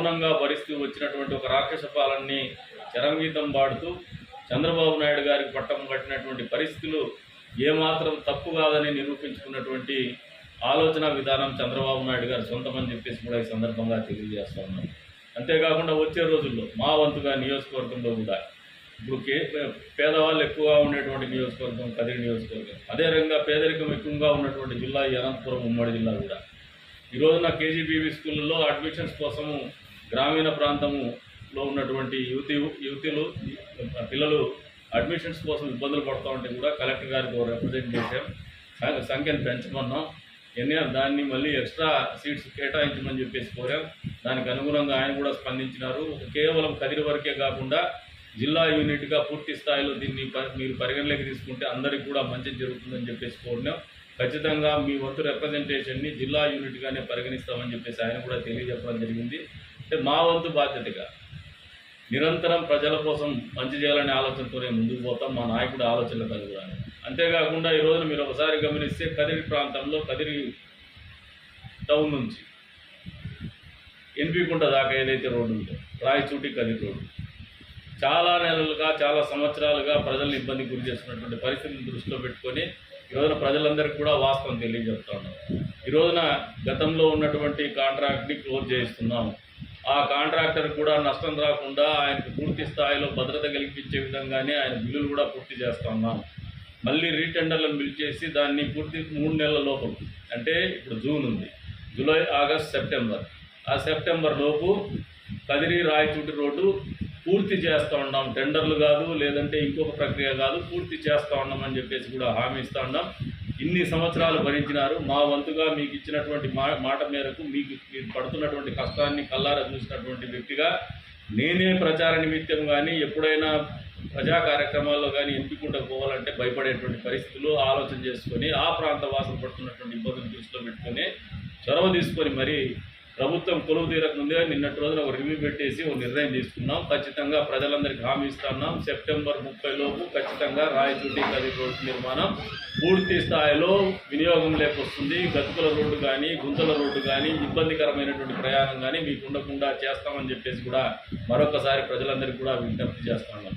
మౌనంగా భరిస్తూ వచ్చినటువంటి ఒక రాక్షస పాలనని చరంగీతం పాడుతూ చంద్రబాబు నాయుడు గారికి పట్టం కట్టినటువంటి పరిస్థితులు ఏమాత్రం తప్పు కాదని నిరూపించుకున్నటువంటి ఆలోచన విధానం చంద్రబాబు నాయుడు గారు సొంతమని చెప్పేసి కూడా ఈ సందర్భంగా తెలియజేస్తా ఉన్నాను అంతేకాకుండా వచ్చే రోజుల్లో మా వంతుగా నియోజకవర్గంలో కూడా ఇప్పుడు కే పేదవాళ్ళు ఎక్కువగా ఉండేటువంటి నియోజకవర్గం కదిరి నియోజకవర్గం. అదే పేదరికం ఎక్కువగా ఉన్నటువంటి జిల్లా ఈ అనంతపురం ఉమ్మడి జిల్లా కూడా. ఈ రోజున కేజీబీవీ స్కూళ్ళలో అడ్మిషన్స్ కోసము గ్రామీణ ప్రాంతములో ఉన్నటువంటి యువతి యువతులు పిల్లలు అడ్మిషన్స్ కోసం ఇబ్బందులు పడుతూ ఉంటే కూడా కలెక్టర్ గారికి రిప్రజెంట్ చేశాం. సంఖ్యను పెంచమన్నాం ఎన్ని దాన్ని మళ్ళీ ఎక్స్ట్రా సీట్స్ కేటాయించమని చెప్పేసి కోరాం. దానికి అనుగుణంగా ఆయన కూడా స్పందించినారు. కేవలం కదిరి వరకే కాకుండా జిల్లా యూనిట్గా పూర్తి స్థాయిలో దీన్ని మీరు పరిగణలోకి తీసుకుంటే అందరికీ కూడా మంచి జరుగుతుందని చెప్పేసి కోరినాం. ఖచ్చితంగా మీ వంతు రిప్రజెంటేషన్ని జిల్లా యూనిట్గానే పరిగణిస్తామని చెప్పేసి ఆయన కూడా తెలియజెప్పడం జరిగింది. అంటే మా వంతు బాధ్యతగా నిరంతరం ప్రజల కోసం మంచి చేయాలనే ఆలోచనతోనే ముందుకు పోతాం మా నాయకుడు ఆలోచనలకు అనుగుణంగా అంతేకాకుండా ఈరోజు మీరు ఒకసారి గమనిస్తే కదిరి ప్రాంతంలో కదిరి టౌన్ నుంచి ఎన్పికుంట దాకా ఏదైతే రోడ్డు ఉందో రాయచూటి కదిరి రోడ్డు చాలా నెలలుగా చాలా సంవత్సరాలుగా ప్రజల్ని ఇబ్బంది గురి చేస్తున్నటువంటి పరిస్థితిని దృష్టిలో పెట్టుకొని ఈ రోజున ప్రజలందరికీ కూడా వాస్తవం తెలియజెప్తా ఉన్నాం. ఈ రోజున గతంలో ఉన్నటువంటి కాంట్రాక్ట్ని క్లోజ్ చేయిస్తున్నాము ఆ కాంట్రాక్టర్ కూడా నష్టం రాకుండా ఆయనకు పూర్తి స్థాయిలో భద్రత కల్పించే విధంగానే ఆయన బిల్లులు కూడా పూర్తి చేస్తా ఉన్నాం మళ్ళీ రీటెండర్లను పిలిచేసి దాన్ని పూర్తి మూడు నెలల లోపల అంటే ఇప్పుడు జూన్ ఉంది జూలై ఆగస్ట్ సెప్టెంబర్. ఆ సెప్టెంబర్ లోపు కదిరి రాయచూటి రోడ్డు పూర్తి చేస్తూ ఉన్నాం. టెండర్లు కాదు లేదంటే ఇంకొక ప్రక్రియ కాదు పూర్తి చేస్తూ ఉన్నాం అని చెప్పేసి కూడా హామీ ఇస్తూ ఉన్నాం. ఇన్ని సంవత్సరాలు భరించినారు. మా వంతుగా మీకు ఇచ్చినటువంటి మా మాట మేరకు మీకు మీరు పడుతున్నటువంటి కష్టాన్ని కల్లారా చూసినటువంటి వ్యక్తిగా నేనే ప్రచార నిమిత్తం కానీ ఎప్పుడైనా ప్రజా కార్యక్రమాల్లో కానీ ఎంపికకుండా పోవాలంటే భయపడేటువంటి పరిస్థితులు ఆలోచన చేసుకొని ఆ ప్రాంత వాసులు పడుతున్నటువంటి ఇబ్బందులు దృష్టిలో పెట్టుకొని చొరవ తీసుకొని మరి ప్రభుత్వం కొలువు తీరకముందే నిన్నటి రోజున ఒక రివ్యూ పెట్టేసి ఒక నిర్ణయం తీసుకున్నాం. ఖచ్చితంగా ప్రజలందరికీ హామీ ఇస్తున్నాం. సెప్టెంబర్ ముప్పై లోపు ఖచ్చితంగా రాయచూటి కది రోడ్డు నిర్మాణం పూర్తి స్థాయిలో వినియోగం లేకొస్తుంది. గతుకుల రోడ్డు కానీ గుంతల రోడ్డు కానీ ఇబ్బందికరమైనటువంటి ప్రయాణం కానీ మీకు ఉండకుండా చేస్తామని చెప్పేసి కూడా మరొకసారి ప్రజలందరికీ కూడా విజ్ఞప్తి చేస్తున్నాం